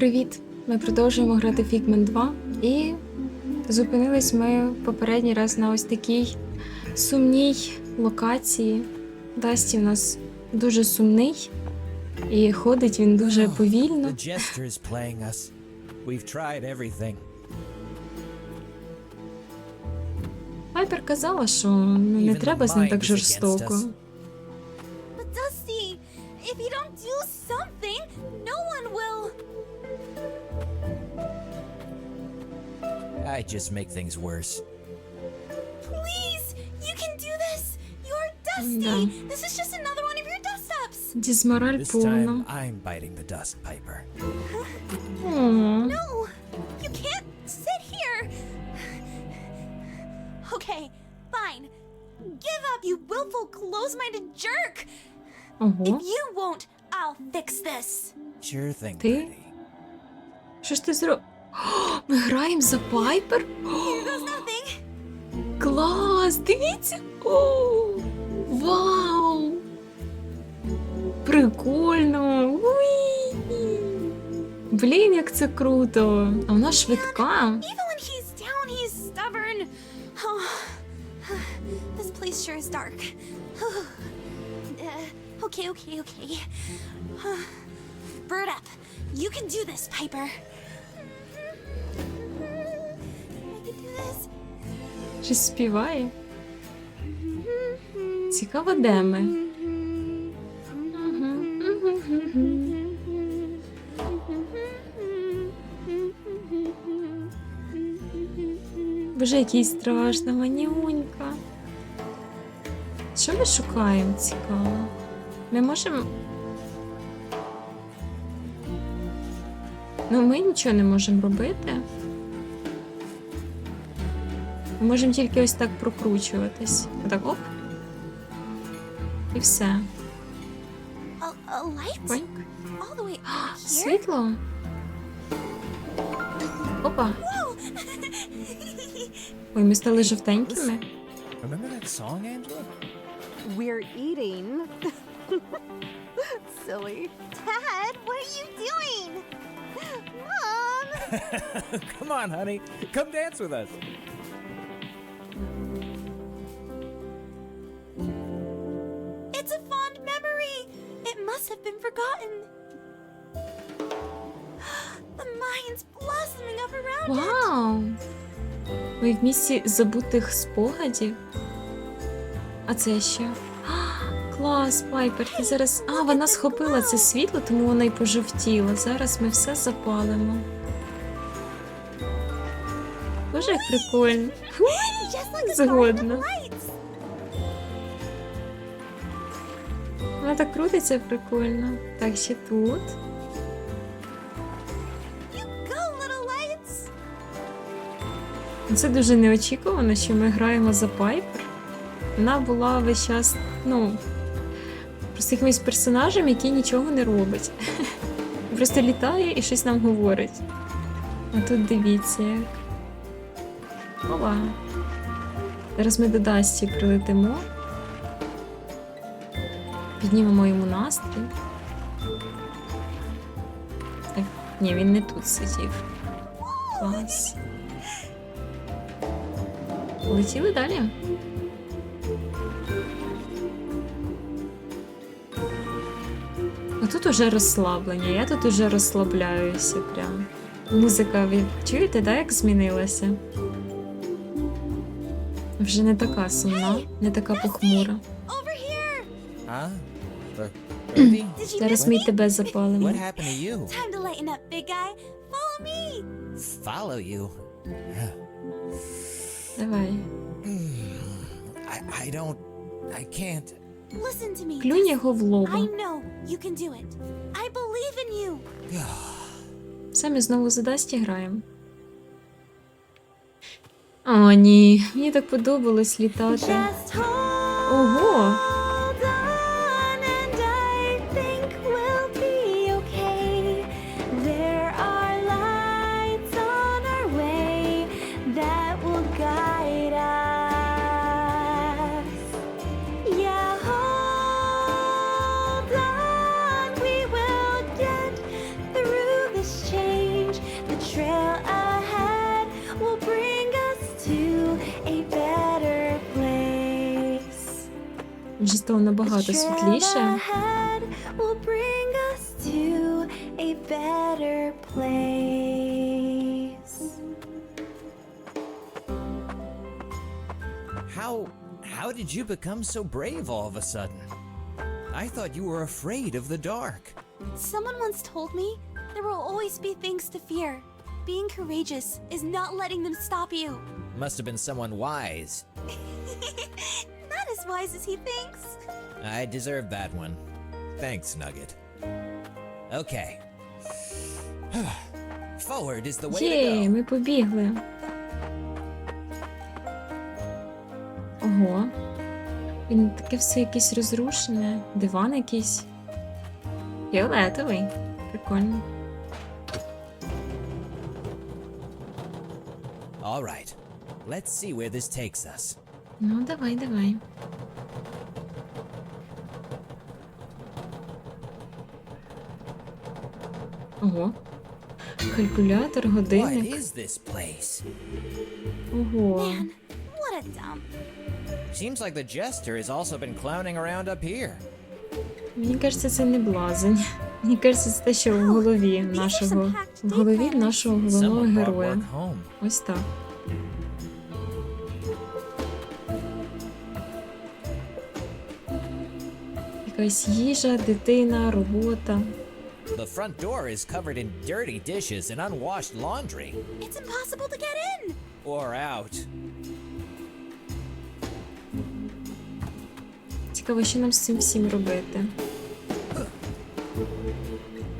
Привіт! Ми продовжуємо грати Figment 2 і зупинились ми попередній раз на ось такій сумній локації. Дасті в нас дуже сумний, і ходить він дуже повільно. Tried everything. Пайпер казала, що не треба з ним так жорстоко. just make things worse. Please, you can do this. You're Dusty. Да. This is just another one of your dust ups. Дізмораль This повна. time, I'm biting the dust, Piper. О, No, you can't sit here. Okay, fine. Give up, you willful, close-minded jerk. Ого. If you won't, I'll fix this. Sure thing, Ти? Birdie. Що ж ти зробив? Ми граємо за Пайпер? Клас! Дивіться! О, вау! Прикольно! Уї! Блін, як це круто! А вона швидка. Oh, place sure is. Uh, okay, okay, okay. Bird up. You can do this, Piper. Щось співає. Цікаво, де ми. Боже, який страшно, манюнька. Що ми шукаємо цікаво? Ми можемо. Ну, ми нічого не можемо робити. Ми можемо тільки ось так прокручуватись. Отак оп. І все. Світло. Опа. Ой, ми стали жовтенькими. Remember that song, Angela? We're eating. Silly. Dad, what are you doing? Mom! Come on, honey. Come dance with us. Must have been forgotten. The mind's blossoming up around it. Вау! Ми в місці забутих спогадів. А це що? А, Клас, Пайпер, ти зараз. А, вона схопила це світло, тому вона й пожовтіла. Зараз ми все запалимо. Боже, як прикольно. Just like Згодна. Так крутиться прикольно. Так, ще тут. Lights. Це дуже неочікувано, що ми граємо за Пайпер. Вона була весь час, ну, просто якимось персонажем, який нічого не робить. Просто літає і щось нам говорить. А тут дивіться як. Ова. Зараз ми до Дасті прилетимо. Піднімемо йому настрій. Ні, він не тут сидів. Клас. Полетіли далі. А тут уже розслаблення. Я тут уже розслабляюся прям. Музика, ви чуєте, да, як змінилася? Вже не така сумна, не така похмура. Зараз ми тебе запалимо. What happened to you? Time to lighten up, big guy. Follow me. Follow you? Давай. I, I don't. I can't. Listen to me. Клюнь його в I лоба. know you can do it. I believe in you. Самі знову за Дасті граємо. О, ні, мені так подобалось літати. Just hold Ого! A better place. How how did you become so brave all of a sudden? I thought you were afraid of the dark. Someone once told me there will always be things to fear. Being courageous is not letting them stop you. Must have been someone wise. Not as wise as he thinks. I deserve that one. Thanks, Nugget. Okay. Forward is the way Є, to go. ми побігли. Ого. Він таке все якесь розрушене. Диван якийсь. Фіолетовий. Прикольно. All right. Let's see where this takes us. Ну, давай, давай. Ого. Калькулятор, What годинник. is this place? Ого. What a dump. Seems like the jester has also been clowning around up here. Мені кажеться, це не блазень. Мені кажеться, це те, що в голові нашого. В голові нашого головного героя. Ось так. Якась їжа, дитина, робота. The front door is covered in dirty dishes and unwashed laundry. It's impossible to get in. Or out. Цікаво, що нам з цим всім робити.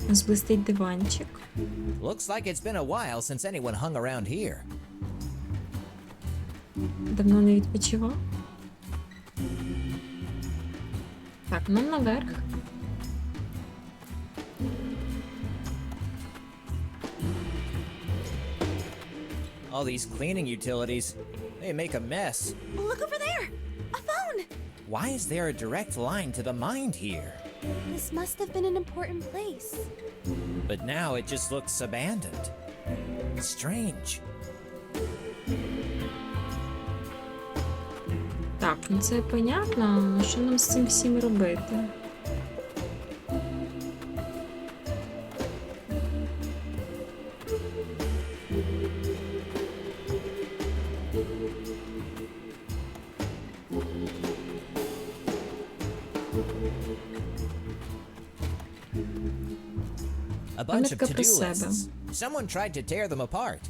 У нас блистить диванчик. Looks like it's been a while since anyone hung around here. Давно не відпочивав. ну наверх. All these cleaning utilities, they make a mess. Look over there. A phone. Why is there a direct line to the mind here? This must have been an important place. But now it just looks abandoned. Strange. Так, ну це понятно, а що нам з цим всім робити? A bunch of to-do lists. Someone tried to tear them apart.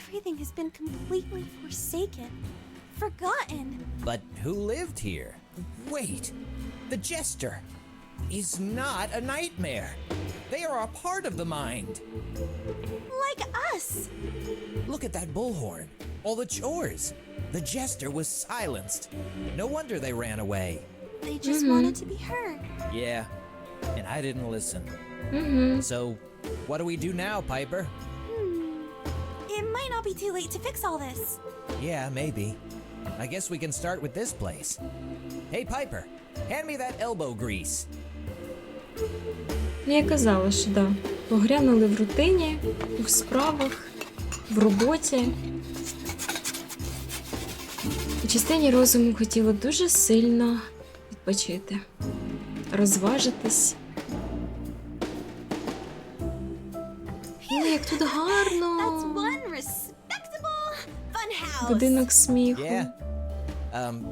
Everything has been completely forsaken, forgotten. But who lived here? Wait, the Jester is not a nightmare. They are a part of the mind. Like us. Look at that bullhorn. All the chores. The Jester was silenced. No wonder they ran away. They just mm-hmm. wanted to be heard. Yeah, and I didn't listen. Mm-hmm. So, what do we do now, Piper? Hmm. It might not be too late to fix all this. Yeah, maybe. I guess we can start with this place. Hey, Piper, hand me that elbow grease. Я казала, що да. Погрянули в рутині, в справах, в роботі. У частині розуму хотіла дуже сильно відпочити, розважитись. Ну, як тут гарно! Будинок сміху. Yeah? Um,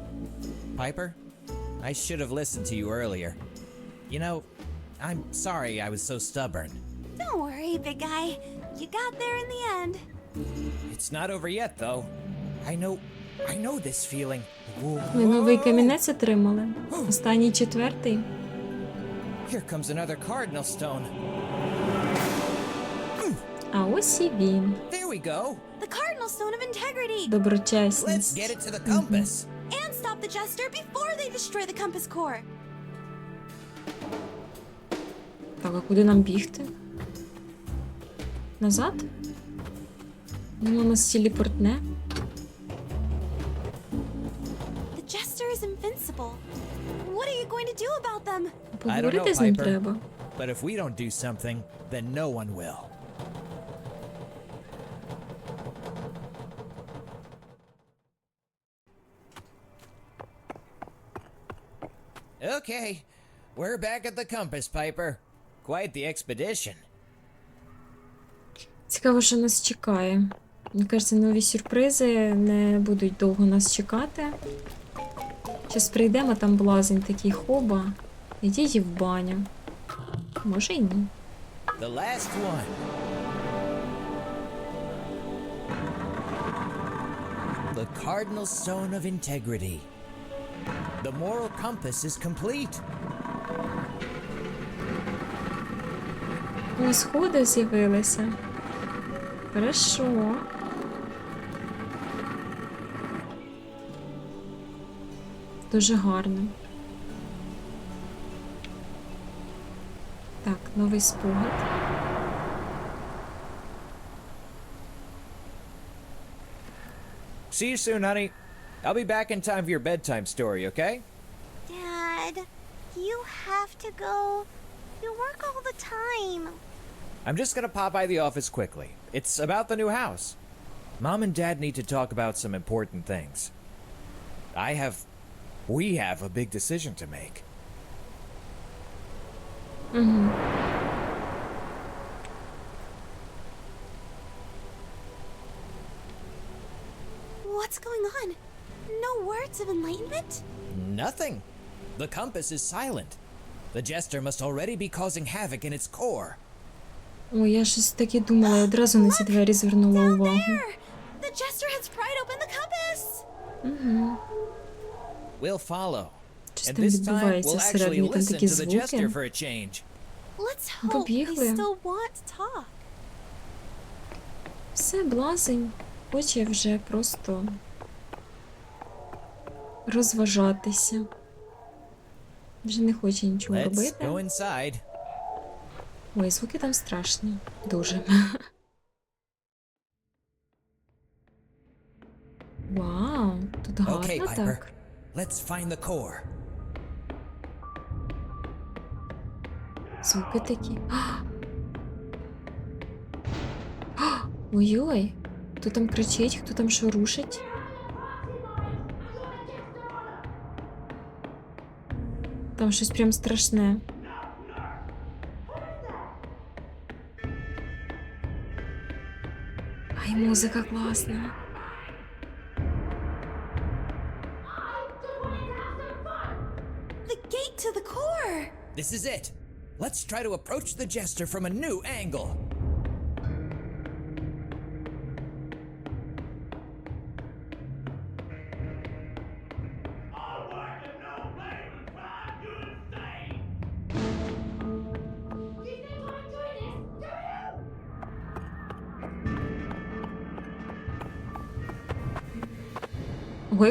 Piper? I should have listened to you earlier. You know, I'm sorry I was so stubborn. Don't worry, big guy. You got there in the end. It's not over yet, though. I know, I know this feeling. Ми новий камінець отримали. Останній четвертий. Here comes another cardinal stone. А ось і він. There we go. The Cardinal Stone of Integrity. Let's Доброчесність. get it to the compass. And stop the Jester before they destroy the Compass Core. Так, а куди нам бігти? Назад? Воно нас телепортне. The Jester is invincible. What are you going to do about them? Поговорити з ним Piper. треба. But if we don't do something, then no one will. Okay, we're back at the compass, Piper. Quite the expedition. Цікаво, що нас чекає. Мені кажеться, нові сюрпризи не будуть довго нас чекати. Щас прийдемо, там блазень такий хоба. Ідіть в баню. Може й ні. The last one. The cardinal stone of integrity. The moral compass is complete. Сходи з'явилися. Хорошо. Дуже гарно. Так, новий спогад. See you soon, honey. I'll be back in time for your bedtime story, okay? Dad, you have to go. You work all the time. I'm just gonna pop by the office quickly. It's about the new house. Mom and Dad need to talk about some important things. I have. We have a big decision to make. What's going on? No words of enlightenment? Nothing. The compass is silent. The jester must already be causing havoc in its core. Ой, я щось таке думала, я одразу на ці двері звернула Down увагу. there! The jester has pried open the compass! We'll follow. Щось And там this time, відбувається we'll actually всередині, там listen такі to the jester звуки. for a change. Let's hope they Побігли. still want to talk. Все, блазень. Хоче вже просто розважатися. Вже не хоче нічого Let's робити. go inside. Ой, звуки там страшні. Дуже. Вау, тут гарно Okay, Piper. так. Let's find the core. Звуки такі. Ой-ой, хто там кричить, хто там що рушить? Там щось прям страшне. Ай, музика класна. The gate to the core! This is it. Let's try to approach the jester from a new angle. Ого,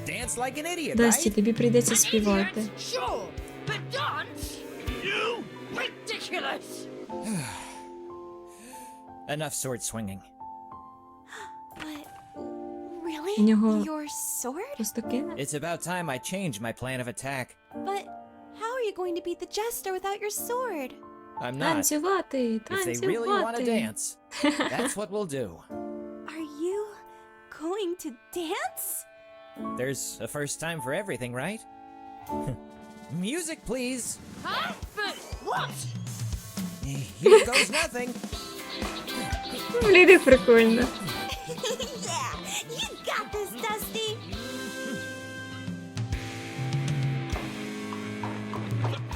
it. Dance like an idiot, Дасті, right? тобі прийдеться An співати. idiot? Sure, but dance? You Ridiculous! Enough sword swinging. But. Really? У нього- Your sword? Просто кине? It's about time I changed my plan of attack. But how are you going to beat the jester without your sword? I'm not. Танцювати, If they really want to танцювати. dance, that's what we'll do. Are you going to dance? There's a first time for everything, right? Music, please. Huh? But what? Here goes nothing. Блін, як прикольно. yeah! You got this, Dusty!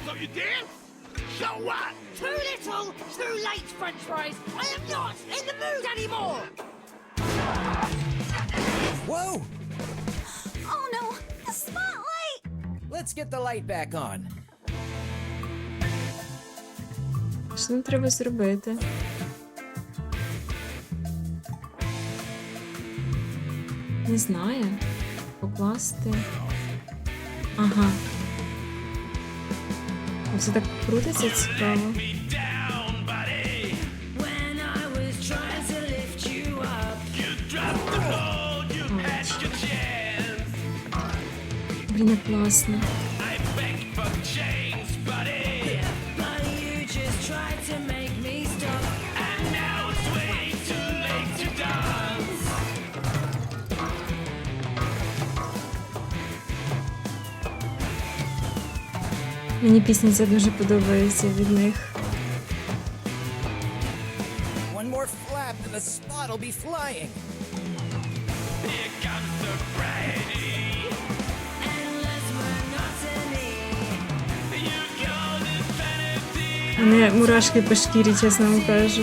So you dance? So what? Too little, too late, french fries! I am not in the mood anymore! Whoa! Let's get the light back on. Що нам треба зробити? Не знаю. Покласти. Ага. Це так крутиться цікаво. Блін, як класно. but you just tried to make me stop. Мені пісня ця дуже подобається від них. One more flap and the spot will be flying. Endless Мене мурашки по шкірі, чесно вам кажу.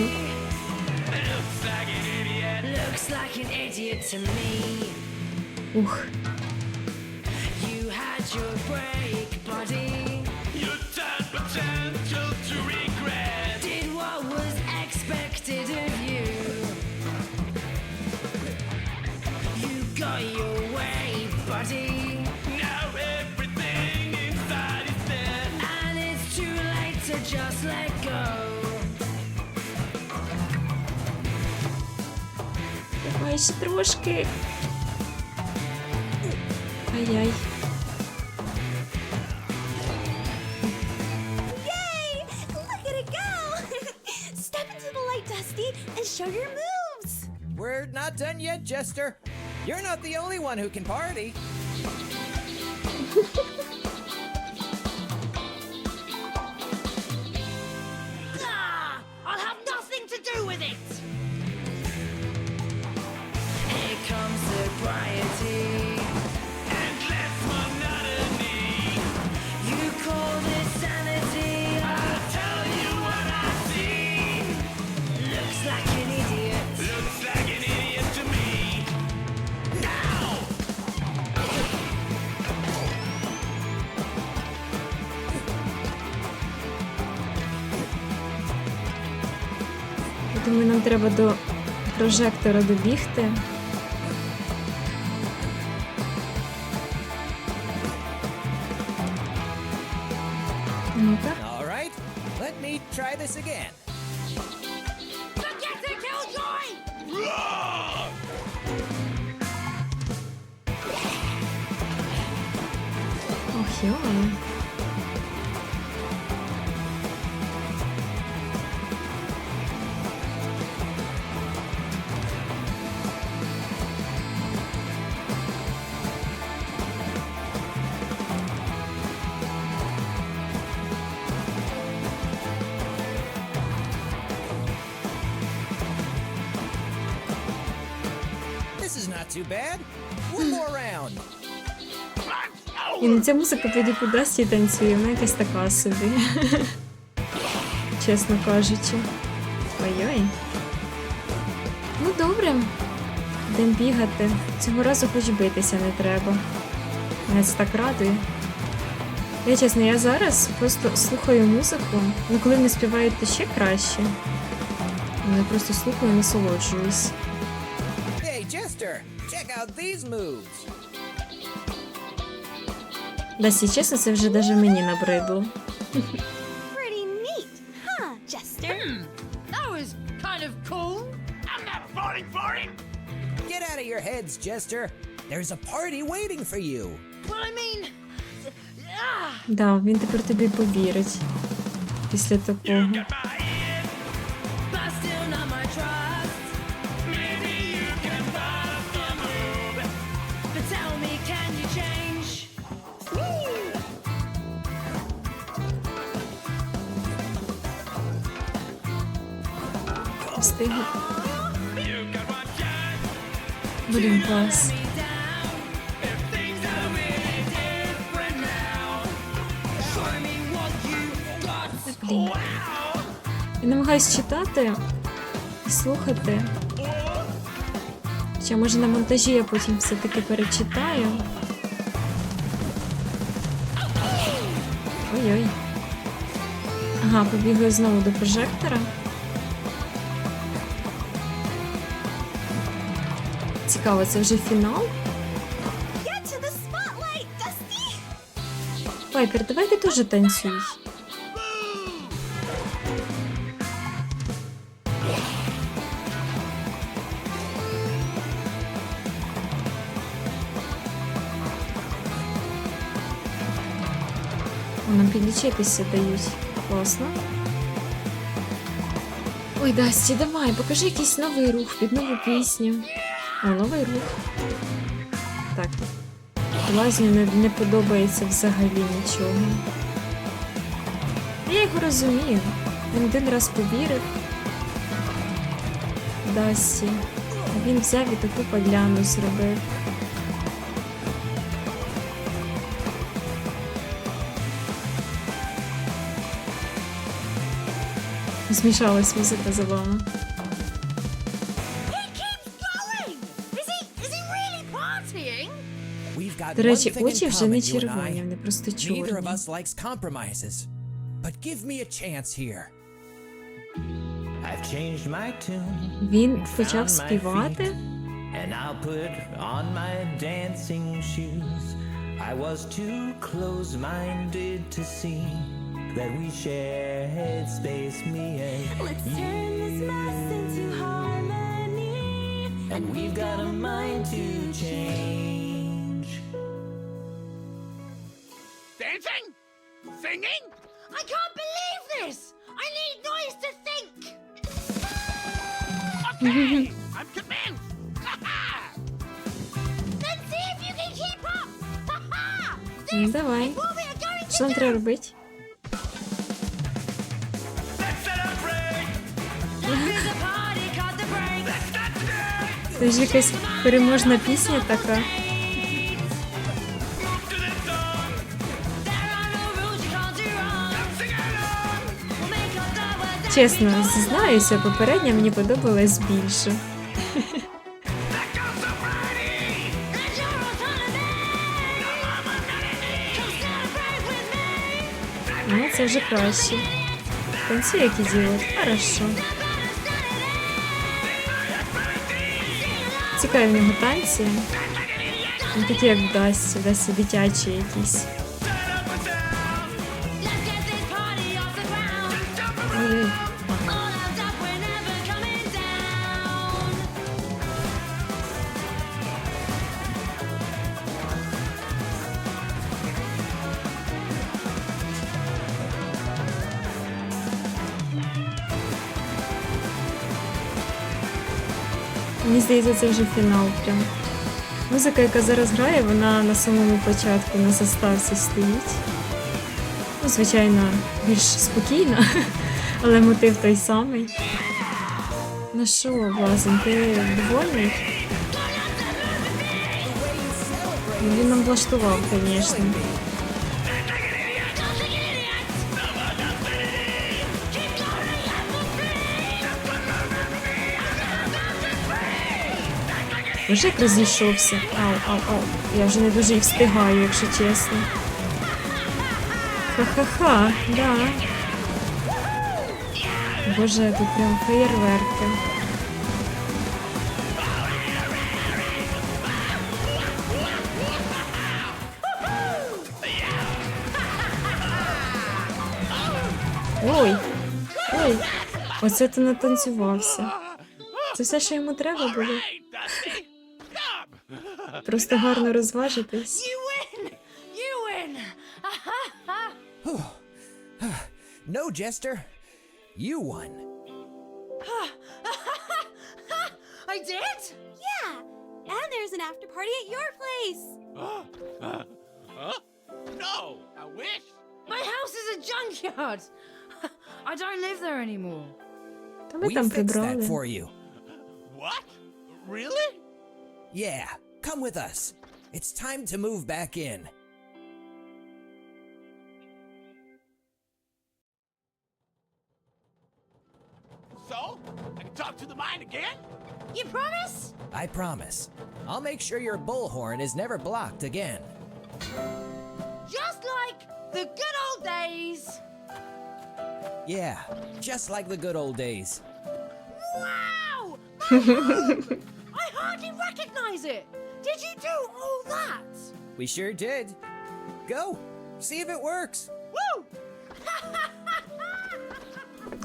Ух. light, Dusty, and show your moves! We're not done yet, Jester. You're not the only one who can party. Думаю, нам треба до прожектора добігти. Ну-ка. All right, let me try this again. На ця музика тоді кудись і танцює, вона якась така собі. Чесно кажучи. Ой-ой. Ну добре. Йдемо бігати. Цього разу хоч битися не треба. Мене це так радує. Я чесно, я зараз просто слухаю музику. Ну коли не співають, то ще краще. Я просто слухаю і насолоджуюсь. Hey, Jester, check out these moves. Да, якщо чесно, це вже навіть мені набридло. Pretty neat, huh, Jester? That was kind of cool. I'm not falling for it. Get out of your heads, Jester. There's a party waiting for you. Well, I mean. Ah! Да, він тепер тобі повірить. Після такого. What you got. Блін. Я намагаюсь читати і слухати. Хоча, може, на монтажі я потім все-таки перечитаю. Ой-ой. Ага, побігаю знову до прожектора. цікаво, це вже фінал. Пайпер, давай ти теж танцюй. Нам підлічитися дають. Класно. Ой, Дасті, давай, покажи якийсь новий рух під нову пісню. О, новий рух. Так. Лазню не, не подобається взагалі нічого. Я його розумію. Він один раз повірив. Дасті. А Він взяв і таку подляну зробив. Змішалась музика за До one речі, thing in очі вже не common, you and червоні, I. вони просто Neither of чорні. us likes compromises. But give me a chance here. I've changed my tune Він почав співати. and I'll put on my dancing shoes. I was too close minded to see that we shared space, me and Let's turn this mess into harmony. and we've got a mind to change. Singing? I can't believe this! I need noise to think! Okay, I'm convinced. Then see if you can keep up! Ha ha! Ну, давай. What we are going to Що нам треба робити? Це ж якась переможна пісня така. Чесно, зізнаюся, попередня мені подобалась більше. Ну, це вже краще. Танцює як ідіот. Хорошо. Цікаві в нього танці. Такі, як в Дасті, Дасті дитячі якісь. Мені здається, це вже фінал прям. Музика, яка зараз грає, вона на самому початку на заставці стоїть. Ну, звичайно, більш спокійна, але мотив той самий. Ну що, Блазен, ти довольний? Ну, Він нам влаштував, звісно. Як розійшовся. Ау, ау, ау. Я вже не дуже і встигаю, якщо чесно. Ха-ха-ха, да. Боже, тут прям феєрверки. Ой, ой, оце ти натанцювався. Це все, що йому треба було. Hey, Dusty. Stop. Просто гарно розважитись. You win! You win! No, Jester. You won. I did? Yeah, and there's an after party at your place. Huh? No, I wish. My house is a junkyard! I don't live there anymore. Та ми We там fixed that прибрали. for you. What? Really? Yeah, come with us. It's time to move back in. So? I can talk to the mine again? You promise? I promise. I'll make sure your bullhorn is never blocked again. Just like the good old days! Yeah, just like the good old days. Wow! My home! I hardly recognize it! Did you do all that? We sure did. Go, see if it works. Woo!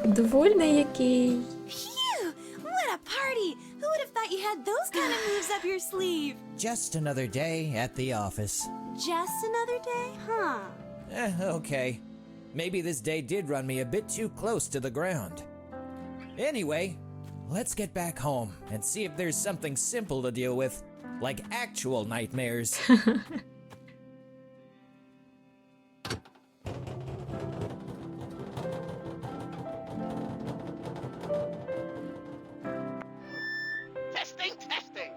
Довольний який. Phew! What a party! Who would have thought you had those kind of moves up your sleeve? Just another day at the office. Just another day, huh? Eh, okay. maybe this day did run me a bit too close to the ground. Anyway, let's get back home and see if there's something simple to deal with, like actual nightmares. Testing, testing.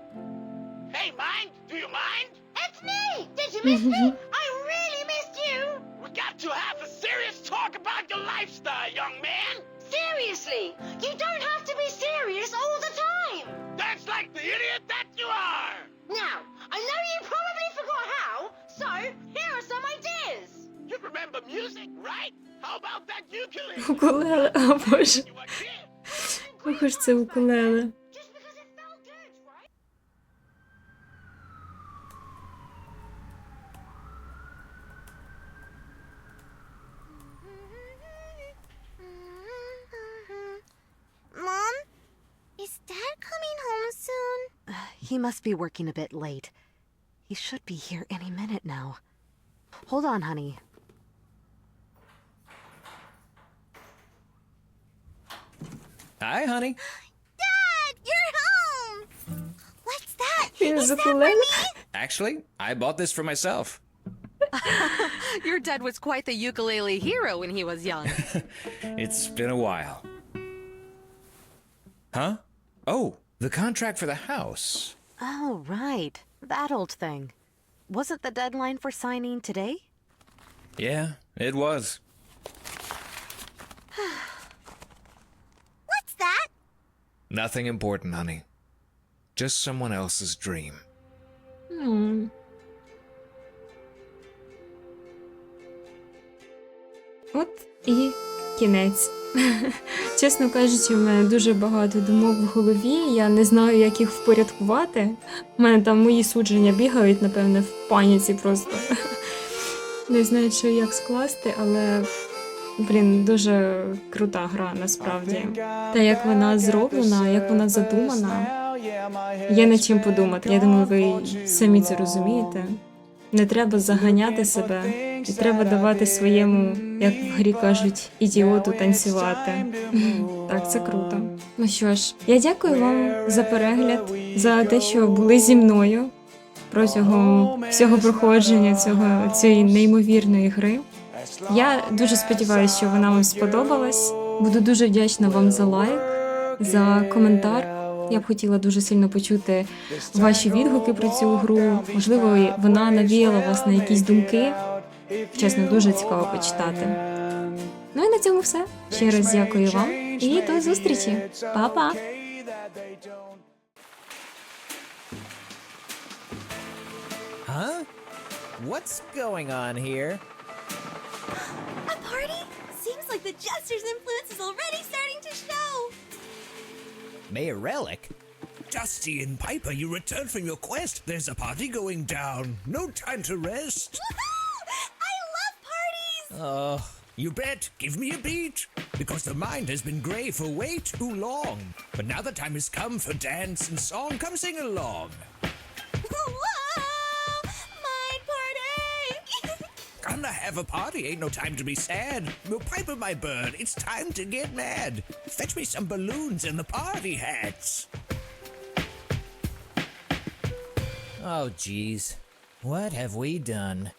Hey, mind? Do you mind? It's me! Did you miss me? о боже. You a kid? Ох ж це укулеле. Just because it felt good, right? Mom, is Dad coming home soon? He must be working a bit late. He should be here any minute now. Hold on, honey. Hi, honey. Dad, you're home. What's that? Is that for me? Actually, I bought this for myself. Your dad was quite the ukulele hero when he was young. it's been a while. Huh? Oh, the contract for the house. Oh, right. That old thing. Wasn't the deadline for signing today? Yeah, it was. Nothing important, honey. Just someone else's dream. Ну. От і кінець. Чесно кажучи, в мене дуже багато думок в голові. Я не знаю, як їх впорядкувати. У мене там мої судження бігають, напевне, в паніці просто. Не знаю, що як скласти, але. Блін, дуже крута гра насправді. Та як вона зроблена, як вона задумана, Є над чим подумати. Я думаю, ви самі це розумієте. Не треба заганяти себе, і треба давати своєму, як в грі кажуть, ідіоту танцювати. Так, це круто. Ну що ж, я дякую вам за перегляд, за те, що були зі мною протягом всього проходження цього цієї неймовірної гри. Я дуже сподіваюся, що вона вам сподобалась. Буду дуже вдячна вам за лайк, за коментар. Я б хотіла дуже сильно почути ваші відгуки про цю гру. Можливо, вона навіяла вас на якісь думки. Чесно, дуже цікаво почитати. Ну і на цьому все. Ще раз дякую вам і до зустрічі. Па-па! What's going on here? The Jester's influence is already starting to show. Mayor Relic? Dusty and Piper, you returned from your quest. There's a party going down. No time to rest. I love parties! Oh, you bet. Give me a beat. Because the mind has been grey for way too long. But now the time has come for dance and song. Come sing along. Have a party, ain't no time to be sad. No Piper, my bird, it's time to get mad. Fetch me some balloons and the party hats. Oh, geez. What have we done?